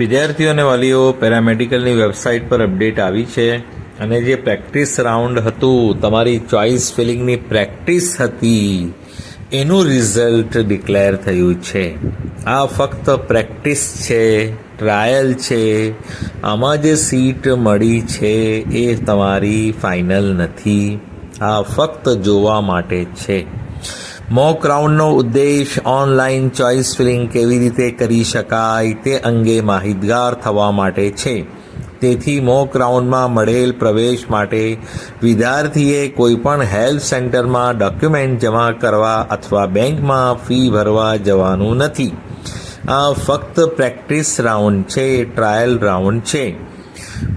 વિદ્યાર્થીઓ અને વાલીઓ પેરામેડિકલની વેબસાઇટ પર અપડેટ આવી છે અને જે પ્રેક્ટિસ રાઉન્ડ હતું, તમારી ચોઇસ ફિલિંગની પ્રેક્ટિસ હતી, એનું રિઝલ્ટ ડિક્લેર થયું છે. આ ફક્ત પ્રેક્ટિસ છે, ટ્રાયલ છે, આમાં જે સીટ મળી છે એ તમારી ફાઇનલ નથી. આ ફક્ત જોવા માટે છે. મોક રાઉન્ડનો ઉદ્દેશ ઓનલાઈન ચોઇસ ફિલિંગ કેવી રીતે કરી શકાય તે અંગે માહિતગાર થવા માટે છે. તેથી મોક રાઉન્ડમાં મળેલ પ્રવેશ માટે વિદ્યાર્થીએ કોઈપણ હેલ્થ સેન્ટરમાં ડોક્યુમેન્ટ જમા કરવા અથવા બેંકમાં ફી ભરવા જવાનું નથી. આ ફક્ત પ્રેક્ટિસ રાઉન્ડ છે ટ્રાયલ રાઉન્ડ છે.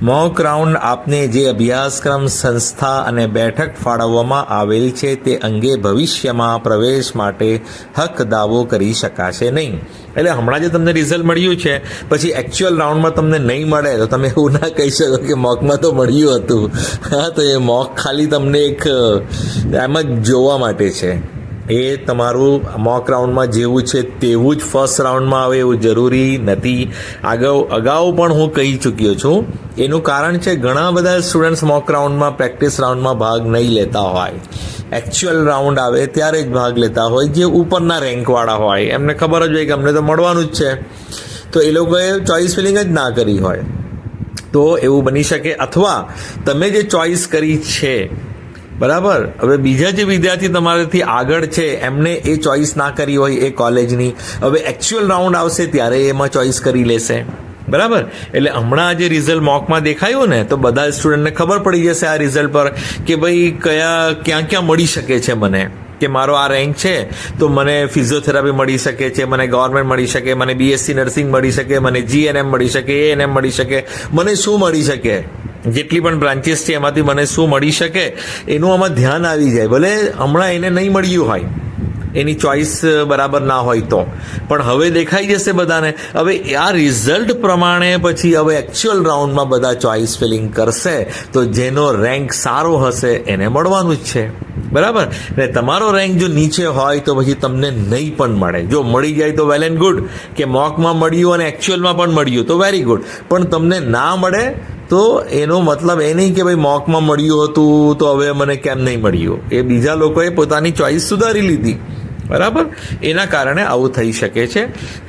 મોક રાઉન્ડ આપને જે અભ્યાસક્રમ, સંસ્થા અને બેઠક ફાળવવામાં આવેલ છે તે અંગે ભવિષ્યમાં પ્રવેશ માટે હક દાવો કરી શકાશે નહીં. એટલે હમણાં જે તમને રિઝલ્ટ મળ્યું છે, પછી એકચ્યુઅલ રાઉન્ડમાં તમને નહીં મળે, તો તમે એવું ના કહી શકો કે મોકમાં તો મળ્યું હતું. હા, તો એ મોક ખાલી તમને એક એમ જ જોવા માટે છે. એ તમારું મોક રાઉન્ડમાં જેવું છે તેવું જ ફર્સ્ટ રાઉન્ડમાં આવે એવું જરૂરી નથી. આગળ, અગાઉ પણ હું કહી ચૂક્યો છું. એનું કારણ છે ઘણા બધા સ્ટુડન્ટ્સ મોક રાઉન્ડમાં પ્રેક્ટિસ રાઉન્ડમાં ભાગ નહીં લેતા હોય. એકચ્યુઅલ રાઉન્ડ આવે ત્યારે જ ભાગ લેતા હોય, જે ઉપરના રેન્કવાળા હોય. એમને ખબર જ હોય કે અમને તો મળવાનું જ છે. તો એ લોકોએ ચોઇસ ફિલિંગ જ ના કરી હોય. તો એવું બની શકે. અથવા તમે જે ચોઇસ કરી છે બરાબર? હવે બીજા જે વિદ્યાર્થી તમારાથી આગળ છે, એમને એ ચોઇસ ના કરી હોય એ કોલેજની હવે એકચ્યુઅલ રાઉન્ડ આવશે ત્યારે એમાં ચોઇસ કરી લેશે. બરાબર? એટલે હમણાં જે રિઝલ્ટ મોકમાં દેખાયું ને, તો બધા સ્ટુડન્ટને ખબર પડી જશે આ રિઝલ્ટ પર કે ભાઈ કયા, ક્યાં ક્યાં મળી શકે છે મને. કે મારો આ રેન્ક છે, તો મને ફિઝિયોથેરાપી મળી શકે છે, મને ગવર્મેન્ટ મળી શકે, મને બીએસસી નર્સિંગ મળી શકે, મને જીએનએમ મળી શકે એએનએમ મળી શકે. મને શું મળી શકે? જેટલી પણ બ્રાન્ચીસ છે, એમાંથી મને શું મળી શકે, એનું આમાં ધ્યાન આવી જાય. ભલે હમણાં એને નહીં મળ્યું હોય, એની ચોઈસ બરાબર ના હોય તો. પણ હવે દેખાઈ જશે બધાને. હવે આ રિઝલ્ટ પ્રમાણે પછી હવે એકચ્યુઅલ રાઉન્ડમાં બધા ચોઈસ ફિલિંગ કરશે, તો જેનો રેન્ક સારો હશે, એને મળવાનું જ છે. બરાબર? ને તમારો રેન્ક જો નીચે હોય, તો પછી તમને નહીં પણ મળે. જો મળી જાય તો વેલ એન્ડ ગુડ કે મોકમાં મળ્યું અને એકચ્યુઅલમાં પણ મળ્યું, તો વેરી ગુડ પણ તમને ના મળે તો એનો મતલબ એ નહીં કે ભાઈ મોકમાં મળ્યું હતું, તો હવે મને કેમ નહીં મળ્યું? એ બીજા લોકોએ પોતાની ચોઈસ સુધારી લીધી. બરાબર? એના કારણે આવું થઈ શકે છે.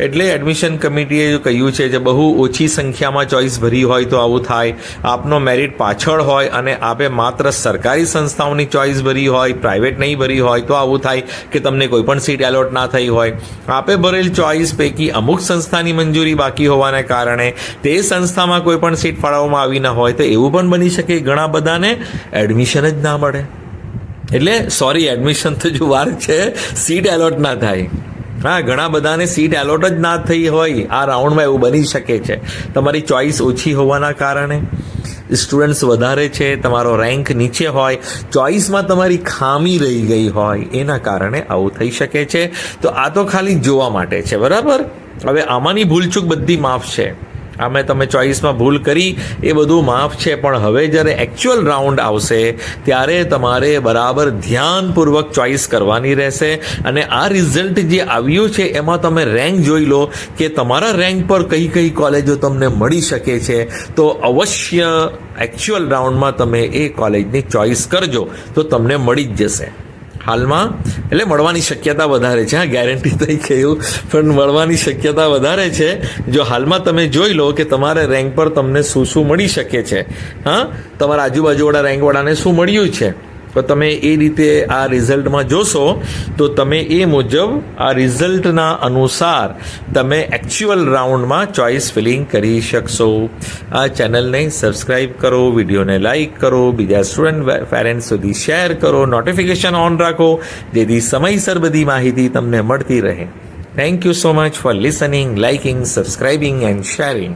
એટલે એડમિશન કમિટીએ કહ્યું છે કે બહુ ઓછી સંખ્યામાં ચોઇસ ભરી હોય તો આવું થાય. આપનો મેરિટ પાછળ હોય અને આપે માત્ર સરકારી સંસ્થાઓની ચોઇસ ભરી હોય પ્રાઇવેટ નહીં ભરી હોય તો આવું થાય કે તમને કોઈ પણ સીટ એલોટ ના થઈ હોય. આપે ભરેલ ચોઇસ પૈકી અમુક સંસ્થાની મંજૂરી બાકી હોવાને કારણે તે સંસ્થામાં કોઈ પણ સીટ ફાળવવામાં આવી ન હોય તો એવું પણ બની શકે. ઘણા બધાને એડમિશન જ ના મળે. એટલે સોરી એડમિશન તો જો વાર છે. સીટ એલોટ ના થાય. હા, ઘણા બધાને સીટ એલોટ જ ના થઈ હોય. આ રાઉન્ડમાં એવું બની શકે છે. તમારી ચોઈસ ઓછી હોવાના કારણે સ્ટુડન્ટ્સ વધારે છે, તમારો રેન્ક નીચે હોય ચોઈસમાં તમારી ખામી રહી ગઈ હોય, એના કારણે આવું થઈ શકે છે. તો આ તો ખાલી જોવા માટે છે, બરાબર? હવે આમાંની ભૂલચૂક બધી માફ છે. આમે તમે ચોઈસમાં ભૂલ કરી, એ બધું માફ છે, પણ હવે જ્યારે એકચ્યુઅલ રાઉન્ડ આવશે, ત્યારે તમારે બરાબર ધ્યાનપૂર્વક ચોઈસ કરવાની રહેશે અને આ રિઝલ્ટ જે આવ્યું છે, એમાં તમે રેન્ક જોઈ લો કે તમારા રેન્ક પર કઈ કઈ કોલેજો તમને મળી શકે છે. તો અવશ્ય એકચ્યુઅલ રાઉન્ડમાં તમે એ કોલેજની ચોઈસ કરજો, તો તમને મળી જ જશે. હાલમાં. એટલે મળવાની શક્યતા વધારે છે. હા ગેરંટી થઈ ગયું પણ મળવાની શક્યતા વધારે છે. જો હાલમાં તમે જોઈ લો કે તમારે રેન્ક પર તમને શું શું મળી શકે છે. હા, તમારા આજુબાજુવાળા રેન્કવાળાને શું મળ્યું છે? તો તમે એ રીતે આ રિઝલ્ટમાં જોશો, તો તમે એ મુજબ આ રિઝલ્ટના અનુસાર તમે એકચ્યુઅલ રાઉન્ડમાં ચોઇસ ફિલિંગ કરી શકશો. આ ચેનલને સબસ્ક્રાઇબ કરો, વિડીયોને લાઇક કરો, બીજા સ્ટુડન્ટ પેરેન્ટ્સ સુધી શેર કરો નોટિફિકેશન ઓન રાખો, જેથી સમયસર બધી માહિતી તમને મળતી રહે. Thank you so much for listening liking subscribing and sharing